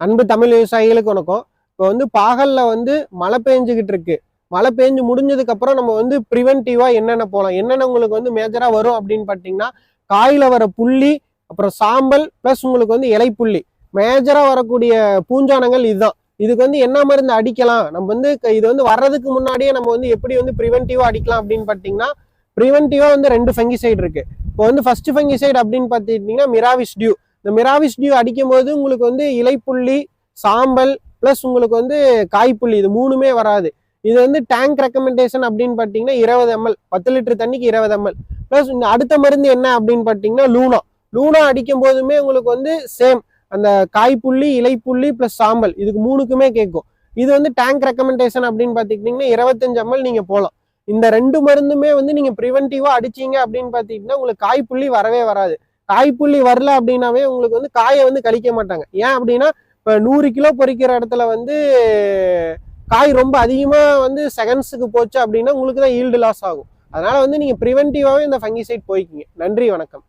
அன்பு தமிழ் விவசாயிகளுக்கு வணக்கம். இப்போ வந்து பாகல்ல வந்து மழை பெஞ்சுக்கிட்டு இருக்கு. மழை பெஞ்சு முடிஞ்சதுக்கு அப்புறம் நம்ம வந்து ப்ரிவென்டிவா என்னென்ன போகலாம் என்னென்ன உங்களுக்கு வந்து மேஜரா வரும் அப்படின்னு பார்த்தீங்கன்னா காயில வர புள்ளி அப்புறம் சாம்பல் ப்ளஸ் உங்களுக்கு வந்து இலைப்புள்ளி மேஜரா வரக்கூடிய பூஞ்சானங்கள் இதுதான். இதுக்கு வந்து என்ன மருந்து அடிக்கலாம்? நம்ம வந்து க- இது வந்து வர்றதுக்கு முன்னாடியே நம்ம வந்து எப்படி வந்து ப்ரிவென்டிவா அடிக்கலாம் அப்படின்னு பார்த்தீங்கன்னா ப்ரிவென்டிவா வந்து ரெண்டு ஃபங்கிசைடு இருக்கு. இப்போ வந்து ஃபர்ஸ்ட் ஃபங்கிசைடு அப்படின்னு பார்த்துக்கிட்டிங்கன்னா மிராவிஸ் டியூ இந்த மிராவிஸ் டியூ அடிக்கும் போது உங்களுக்கு வந்து இலைப்புள்ளி சாம்பல் ப்ளஸ் உங்களுக்கு வந்து காய்ப்புள்ளி இது மூணுமே வராது. இது வந்து டேங்க் ரெக்கமெண்டேஷன் அப்படின்னு பார்த்தீங்கன்னா இருபது எம்எல் பத்து லிட்டர் தண்ணிக்கு இருபது எம்எல் ப்ளஸ் இந்த அடுத்த மருந்து என்ன அப்படின்னு பார்த்தீங்கன்னா லூனா. லூனா அடிக்கும் போதுமே உங்களுக்கு வந்து சேம் அந்த காய்ப்புள்ளி இலைப்புள்ளி ப்ளஸ் சாம்பல் இதுக்கு மூணுக்குமே கேட்கும் இது வந்து டேங்க் ரெக்கமெண்டேஷன் அப்படின்னு பார்த்துக்கிட்டிங்கன்னா இருபத்தஞ்சு எம்எல் நீங்கள் போகலாம் இந்த ரெண்டு மருந்துமே வந்து நீங்கள் ப்ரிவென்டிவாக அடிச்சீங்க அப்படின்னு பார்த்தீங்கன்னா உங்களுக்கு காய்ப்புள்ளி வரவே வராது. காய்ப்புள்ளி வரல அப்படின்னாவே உங்களுக்கு வந்து காயை வந்து கழிக்க மாட்டாங்க. ஏன் அப்படின்னா இப்போ நூறு கிலோ பொறிக்கிற இடத்துல வந்து காய் ரொம்ப அதிகமாக வந்து செகண்ட்ஸுக்கு போச்சு அப்படின்னா உங்களுக்கு தான் ஈல்டு லாஸ் ஆகும். அதனால வந்து நீங்கள் ப்ரிவென்டிவாகவே இந்த ஃபங்கிசைட் போய்க்கிங்க. நன்றி வணக்கம்.